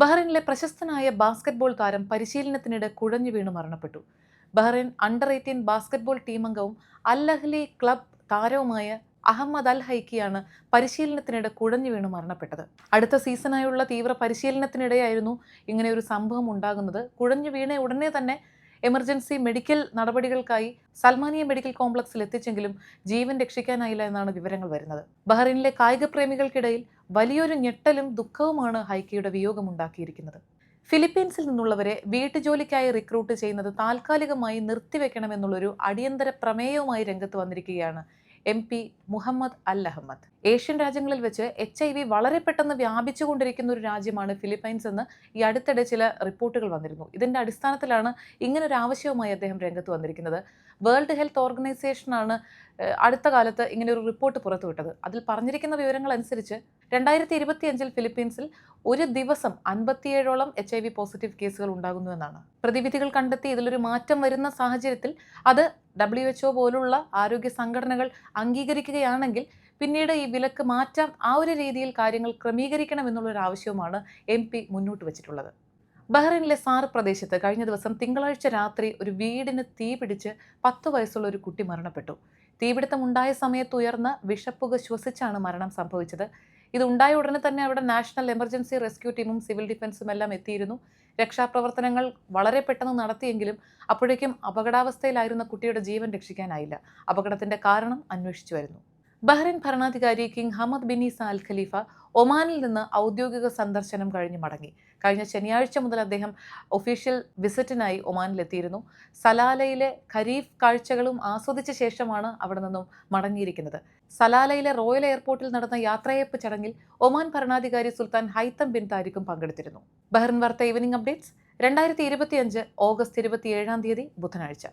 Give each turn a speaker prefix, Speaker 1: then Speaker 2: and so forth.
Speaker 1: ബഹ്റൈനിലെ പ്രശസ്തനായ ബാസ്കറ്റ്ബോൾ താരം പരിശീലനത്തിനിടെ കുഴഞ്ഞു വീണു മരണപ്പെട്ടു. ബഹ്റൈൻ അണ്ടർ എയ്റ്റീൻ ബാസ്കറ്റ്ബോൾ ടീമംഗവും അൽ അഹ്ലി ക്ലബ് താരവുമായ അഹമ്മദ് അൽ ഹൈക്കിയാണ് പരിശീലനത്തിനിടെ കുഴഞ്ഞു വീണു മരണപ്പെട്ടത്. അടുത്ത സീസണായുള്ള തീവ്ര പരിശീലനത്തിനിടെയായിരുന്നു ഇങ്ങനെ ഒരു സംഭവം ഉണ്ടാകുന്നത്. കുഴഞ്ഞു വീണ ഉടനെ തന്നെ എമർജൻസി മെഡിക്കൽ നടപടികൾക്കായി സൽമാനിയ മെഡിക്കൽ കോംപ്ലക്സിൽ എത്തിച്ചെങ്കിലും ജീവൻ രക്ഷിക്കാനായില്ല എന്നാണ് വിവരങ്ങൾ വരുന്നത്. ബഹ്റൈനിലെ കായിക പ്രേമികൾക്കിടയിൽ വലിയൊരു ഞെട്ടലും ദുഃഖവുമാണ് ഹൈക്കയുടെ വിയോഗമുണ്ടാക്കിയിരിക്കുന്നത് ഫിലിപ്പീൻസിൽ നിന്നുള്ളവരെ വീട്ടുജോലിക്കായി റിക്രൂട്ട് ചെയ്യുന്നത് താൽക്കാലികമായി നിർത്തിവെക്കണമെന്നുള്ളൊരു അടിയന്തര പ്രമേയവുമായി രംഗത്ത് വന്നിരിക്കുകയാണ് M P Mohammed Al Ahmed. Asian രാജ്യങ്ങളിൽ വെച്ച് എച്ച് ഐ വി വളരെ പെട്ടെന്ന് വ്യാപിച്ചുകൊണ്ടിരിക്കുന്ന ഒരു രാജ്യമാണ് ഫിലിപ്പൈൻസ് എന്ന് ഈ അടുത്തിടെ ചില റിപ്പോർട്ടുകൾ വന്നിരുന്നു. ഇതിന്റെ അടിസ്ഥാനത്തിലാണ് ഇങ്ങനെ ഒരു ആവശ്യവുമായി അദ്ദേഹം രംഗത്ത് വന്നിരിക്കുന്നത്. വേൾഡ് ഹെൽത്ത് ഓർഗനൈസേഷനാണ് അടുത്ത കാലത്ത് ഇങ്ങനെ ഒരു റിപ്പോർട്ട് പുറത്തുവിട്ടത്. അതിൽ പറഞ്ഞിരിക്കുന്ന വിവരങ്ങൾ അനുസരിച്ച് രണ്ടായിരത്തി ഇരുപത്തിയഞ്ചിൽ ഫിലിപ്പീൻസിൽ ഒരു ദിവസം അൻപത്തിയേഴോളം എച്ച് ഐ വി പോസിറ്റീവ് കേസുകൾ ഉണ്ടാകുന്നുവെന്നാണ് പ്രതിവിധികൾ കണ്ടെത്തി ഇതിലൊരു മാറ്റം വരുന്ന സാഹചര്യത്തിൽ അത് ഡബ്ല്യു എച്ച്ഒ പോലുള്ള ആരോഗ്യ സംഘടനകൾ അംഗീകരിക്കുകയാണെങ്കിൽ പിന്നീട് ഈ വിലക്ക് മാറ്റാം ആ ഒരു രീതിയിൽ കാര്യങ്ങൾ ക്രമീകരിക്കണം എന്നുള്ളൊരു ആവശ്യവുമാണ് എം പി മുന്നോട്ട് വച്ചിട്ടുള്ളത്. ബഹ്റൈനിലെ സാർ പ്രദേശത്ത് കഴിഞ്ഞ ദിവസം തിങ്കളാഴ്ച രാത്രി ഒരു വീടിന് തീ പിടിച്ച് പത്ത് വയസ്സുള്ള ഒരു കുട്ടി മരണപ്പെട്ടു. തീപിടുത്തമുണ്ടായ സമയത്ത് ഉയർന്ന വിഷപ്പുക ശ്വസിച്ചാണ് മരണം സംഭവിച്ചത്. ഇത് ഉണ്ടായ ഉടനെ തന്നെ അവിടെ നാഷണൽ എമർജൻസി റെസ്ക്യൂ ടീമും സിവിൽ ഡിഫൻസും എല്ലാം എത്തിയിരുന്നു. രക്ഷാപ്രവർത്തനങ്ങൾ വളരെ പെട്ടെന്ന് നടത്തിയെങ്കിലും അപ്പോഴേക്കും അപകടാവസ്ഥയിലായിരുന്ന കുട്ടിയുടെ ജീവൻ രക്ഷിക്കാനായില്ല. അപകടത്തിന്റെ കാരണം അന്വേഷിച്ചു വരുന്നു. ബഹ്റൈൻ ഭരണാധികാരി കിങ് ഹമദ് ബിനി സാൽ ഖലീഫ ഒമാനിൽ നിന്ന് ഔദ്യോഗിക സന്ദർശനം കഴിഞ്ഞ് മടങ്ങി. കഴിഞ്ഞ ശനിയാഴ്ച മുതൽ അദ്ദേഹം ഒഫീഷ്യൽ വിസിറ്റിനായി ഒമാനിലെത്തിയിരുന്നു. സലാലയിലെ ഖരീഫ് കാഴ്ചകളും ആസ്വദിച്ച ശേഷമാണ് അവിടെ നിന്നും മടങ്ങിയിരിക്കുന്നത്. സലാലയിലെ റോയൽ എയർപോർട്ടിൽ നടന്ന യാത്രയപ്പ് ചടങ്ങിൽ ഒമാൻ ഭരണാധികാരി സുൽത്താൻ ഹൈത്തം ബിൻ താരിഖും പങ്കെടുത്തിരുന്നു. ബഹ്റിൻ വാർത്ത ഈവനിംഗ് അപ്ഡേറ്റ്സ് രണ്ടായിരത്തി ഇരുപത്തിയഞ്ച് ഓഗസ്റ്റ് ഇരുപത്തിയേഴാം തീയതി ബുധനാഴ്ച.